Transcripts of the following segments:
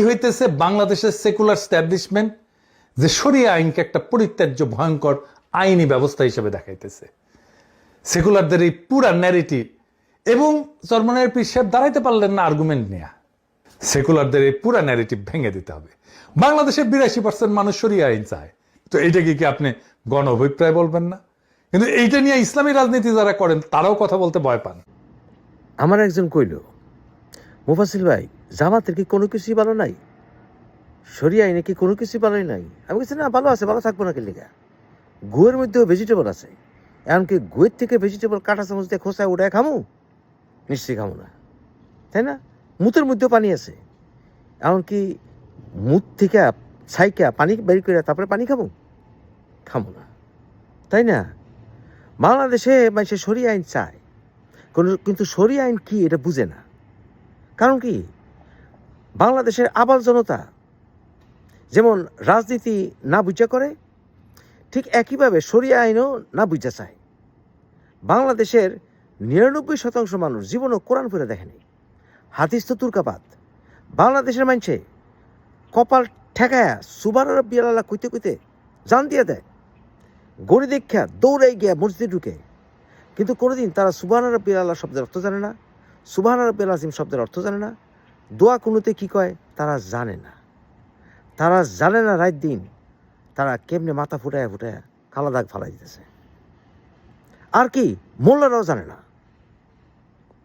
এই হইতেছে বাংলাদেশের সেকুলার স্ট্যাবলিশমেন্ট যে সরিয়া আইনকে একটা পরিত্যাজ্য ভয়ঙ্কর আইনি ব্যবস্থা হিসেবে দেখাইতেছে। সেকুলারদের এই পুরা ন্যারেটিভ এবং চরমনের পীর সাহেব দাঁড়াইতে পারলেন না আর্গুমেন্ট নেয়া। সেকুলারদের এই পুরা ন্যারেটিভ ভেঙে দিতে হবে। বাংলাদেশের বিরাশি পার্সেন্ট মানুষ সরিয়া আইন চায়। তো এইটাকে কি আপনি গণ অভিপ্রায় বলবেন না? কিন্তু এইটা নিয়ে ইসলামী রাজনীতি যারা করেন, তারাও কথা বলতে ভয় পান। আমার একজন কইল, মুফাসিল ভাই জামাতের কি কোনো কিছুই ভালো নাই? সরিয়া আইনে কি কোনো কিছুই ভালোই নাই? আমি বলছি, না, ভালো আছে, ভালো থাকব না কেলিগা গুয়ের মধ্যেও ভেজিটেবল আছে। এমনকি গুয়ের থেকে ভেজিটেবল কাটা চামচ দিয়ে খোসায় উঠায় খামু? নিশ্চয়ই খামু না। তাই না? মুতের মধ্যেও পানি আছে। এমনকি মুত থেকে ছাইকা পানি বের করে তারপরে পানি খাব খামু না। তাই না? বাংলাদেশে মানুষের সরিয়া আইন চায়। কোনো, কিন্তু সরিয়া আইন কি এটা বুঝে না। কারণ কি? বাংলাদেশের আবাল জনতা যেমন রাজনীতি না বুঝা করে, ঠিক একইভাবে সরিয়া আইনও না বুঝা চায়। বাংলাদেশের নিরানব্বই শতাংশ মানুষ জীবনও কোরআন পড়ে দেখেনি হাদিস তো তুর্কাপাত। বাংলাদেশের মানুষে কপাল ঠেকায়া সুবার বিয়ালালা কইতে কইতে জান দিয়ে দেয়। গড়ি দীক্ষা দৌড়াই গিয়া মসজিদে ঢুকে। কিন্তু কোনোদিন তারা সুবাহ রব্বিল আল্লাহ শব্দের অর্থ জানে না সুবাহ রব্বিল আজিম শব্দের অর্থ জানে না। দোয়া কোনোতে কি কয়? তারা জানে না। তারা জানে না রাত দিন তারা কেমনে মাথা ফুটায় ফুটায় কালা দাগ ফালাই দিতেছে। আর কি, মোল্লারাও জানে না।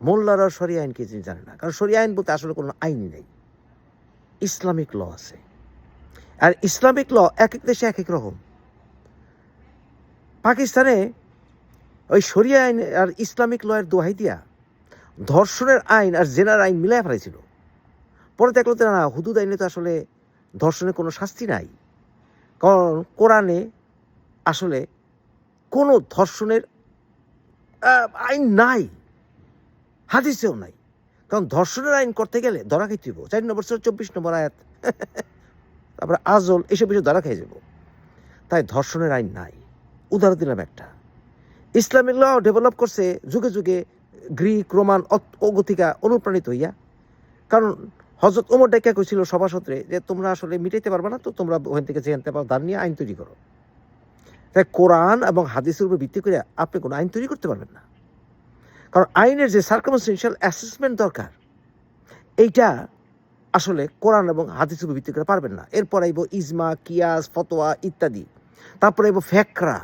মোল্লারাও সরি আইন কি জিনিস জানে না। কারণ সরি আইন বলতে আসলে কোনো আইনই নেই। ইসলামিক ল আছে। আর ইসলামিক ল এক এক দেশে এক এক রকম। পাকিস্তানে ওই শরিয়া আইন আর ইসলামিক লয়ের দোহাই দিয়া ধর্ষণের আইন আর জেনার আইন মিলাই ফেলাইছিল। পরে দেখল না হুদুদ আইনে তো আসলে ধর্ষণের কোনো শাস্তি নাই। কারণ কোরআনে আসলে কোনো ধর্ষণের আইন নাই, হাদিসেও নাই। কারণ ধর্ষণের আইন করতে গেলে ধরা খাইতে হইব। চার নম্বর ছিল চব্বিশ নম্বর আয়াত। তারপরে আজল, এসব কিছু ধরা খাই যাব। তাই ধর্ষণের আইন নাই। উদাহরণ দিলাম একটা। ইসলামিক ল ডেভেলপ করছে যুগে যুগে গ্রিক, রোমান অগতিকা অনুপ্রাণিত হইয়া। কারণ হজরত ওমর ডেকে কইছিল সভাসত্রে যে তোমরা আসলে মিটাইতে পারবে না, তো তোমরা ওখান থেকে যে আনতে পারো দান নিয়ে আইন তৈরি করো। তাই কোরআন এবং হাদিসের উপর ভিত্তি করে আপনি কোনো আইন তৈরি করতে পারবেন না। কারণ আইনের যে সার্কামস্টেন্সিয়াল অ্যাসেসমেন্ট দরকার, এইটা আসলে কোরআন এবং হাদিসের উপর ভিত্তি করে পারবেন না। এরপর আইব ইজমা, কিয়াস, ফতোয়া ইত্যাদি। তারপরে আইব ফ্যাকরা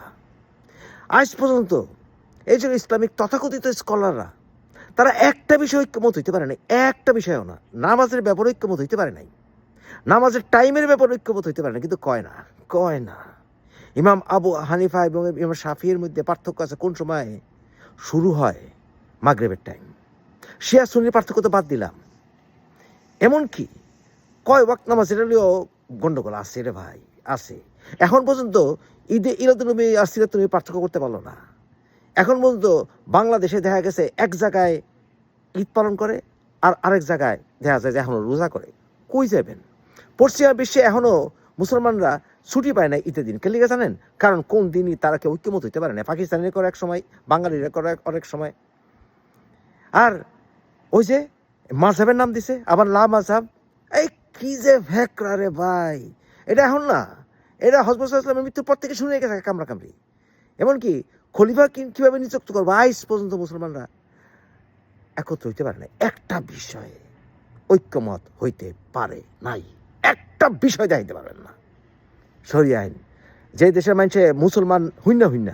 আজ পর্যন্ত এই যে ইসলামিক তথাকথিত স্কলাররা তারা একটা বিষয় ঐক্যমত হইতে পারে নাই। একটা বিষয়ও না। নামাজের ব্যাপারে ঐক্যমত হইতে পারে নাই। নামাজের টাইমের ব্যাপারে ঐক্যমত হইতে পারে না কিন্তু কয় না? কয় না? ইমাম আবু হানিফা এবং ইমাম শাফির মধ্যে পার্থক্য আছে কোন সময়? শুরু হয় মাগরেবের টাইম শিয়া সুন্নির পার্থক্য তো বাদ দিলাম। এমনকি কয় ওয়াক্ত নামাজ এটা নিয়েও গন্ডগোল আছে রে ভাই, আছে। এখন পর্যন্ত ঈদে ইরাদুনবী আর সিরাতুনবী পার্থক্য করতে পারল না। এখন পর্যন্ত বাংলাদেশে দেখা গেছে এক জায়গায় ঈদ পালন করে আর আরেক জায়গায় দেখা যায় যে এখনও রোজা করে। কই যাবেন? পশ্চিমা বিশ্বে এখনও মুসলমানরা ছুটি পায় না ঈদের দিন। কেলিকে জানেন? কারণ কোন দিনই তারা কেউ ঐক্যমত হইতে পারে না। পাকিস্তানের করে এক সময়, বাঙালিরা করে অনেক সময়। আর ওই যে মাঝহাবের নাম দিছে, আবার লা মাঝহাব। এই কি যে ভেকরা রে ভাই। এটা এখন না। এটা হজরত ইসলামের মৃত্যুর পর থেকে শুনে গেছে কামড়া কামড়ি এমনকি খলিফা কীভাবে নিযুক্ত করব? আইস পর্যন্ত মুসলমানরা একত্র হইতে পারে না একটা বিষয়ে ঐক্যমত হইতে পারে নাই। একটা বিষয় দেখাইতে পারবেন না। সরি আইন। যে দেশের মানুষে মুসলমান হইনা হইনা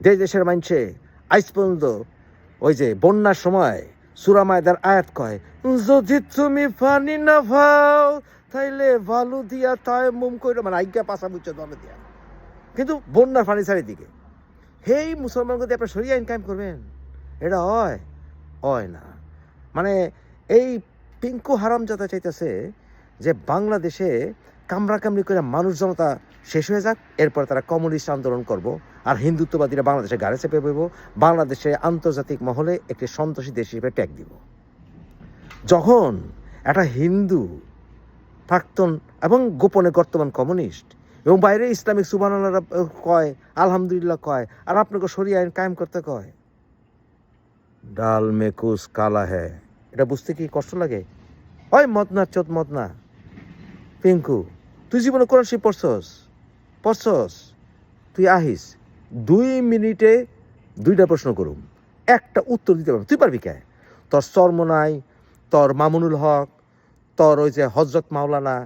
যে দেশের মানুষে আইস পর্যন্ত ওই যে বন্যার সময় সুরামায়দার আয়াত কয়, যদি তুমি পানি না পাও, তাইলে ভালো দিয়া তাই মুম কইরো। মানে আজ্ঞা পাশা বুঝছ দলে দিয়া। কিন্তু বন্যার পানি চারিদিকে। হেই মুসলমানকে দিয়ে আপনার সরিয়ে ইনকাম করবেন? এটা হয়? হয় না। মানে এই পিঙ্কু হারাম যাতা চাইতেছে যে বাংলাদেশে কামড়া কামড়ি করে মানুষ জনতা শেষ হয়ে যাক, এরপর তারা কমিউনিস্ট আন্দোলন করব আর হিন্দুত্ববাদীরা বাংলাদেশে গাড়ি চেপে বইব, বাংলাদেশে আন্তর্জাতিক মহলে একটি সন্ত্রাসী দেশ হিসেবে ট্যাগ দিব। যখন একটা হিন্দু প্রাক্তন এবং গোপনে বর্তমান কমিউনিস্ট এবং বাইরে ইসলামিক সুবান কয় আলহামদুলিল্লাহ কয়। আর আপনাকে সরিয়ে আইন কায়েম করতে কয়। ডাল মেকুস কালা হ্যাঁ এটা বুঝতে কি কষ্ট লাগে? হয় মত না চোত মত না পিঙ্কু তুই জীবনে কোরআন শরীফ পড়ছস? পড়ছস? তুই আহিস। দুই মিনিটে দুইটা প্রশ্ন করুম। একটা উত্তর দিতে পারবি। তুই পারবি কে? তোর চর্মনাই তোর মামুনুল হক তোর ওই যে হজরত মাওলানা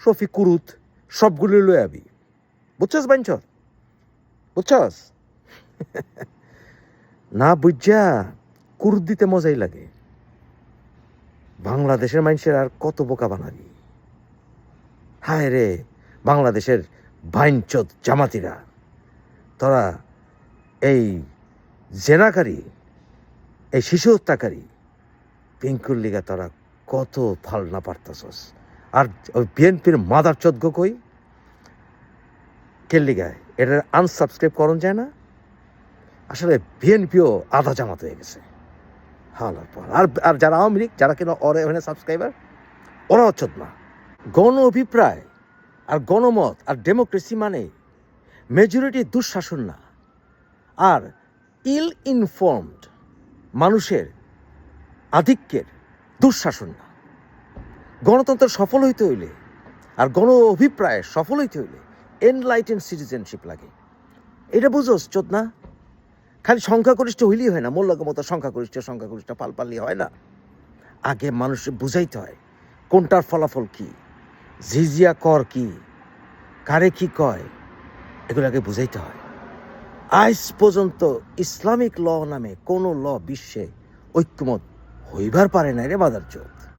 শফি কুরুত সবগুলো লই আবি। বুঝছস বাঞ্চর বুঝছস? না বুঝা কুরুত দিতে মজাই লাগে। বাংলাদেশের মানুষের আর কত বোকা বানাবি? হায় রে, বাংলাদেশের বাইনচোদ জামাতিরা। তোরা এই জেনাকারী, এই শিশু হত্যাকারী, পিঙ্কুর লিগা তোরা কত ফাল না পারতাছস। আর বিএনপির মাদার চোদ্গ কই? কে লিগায় এটা আনসাবস্ক্রাইব করণ যায় না? আসলে বিএনপিও আধা জামাত হয়ে গেছে। হালার পর আর আর যারা আওয়ামী লীগ, যারা কিনা ওরা ওখানে সাবস্ক্রাইবার ওরা হচ্ছে না। গণ অভিপ্রায় আর গণমত আর ডেমোক্রেসি মানে মেজরিটি দুঃশাসন না। আর ইল ইনফর্মড মানুষের আধিক্যের দুঃশাসন না। গণতন্ত্র সফল হইতে হইলে আর গণ অভিপ্রায় সফল হইতে হইলে এনলাইটেন সিটিজেনশিপ লাগে। এটা বুঝোস চোদ না? খালি সংখ্যাগরিষ্ঠ হইলেই হয় না মোল্লাকে মতো সংখ্যাগরিষ্ঠ সংখ্যাগরিষ্ঠ পাল পাল্লি হয় না। আগে মানুষের বুঝাইতে হয়, কোনটার ফলাফল কি ঝিঝিয়া কর কি, কারে কি কয় এগুলো আগে বুঝাইতে হয়। আজ পর্যন্ত ইসলামিক ল নামে কোনো ল বিশ্বে ঐক্যমত হইবার পারে না রে বাদার চোদ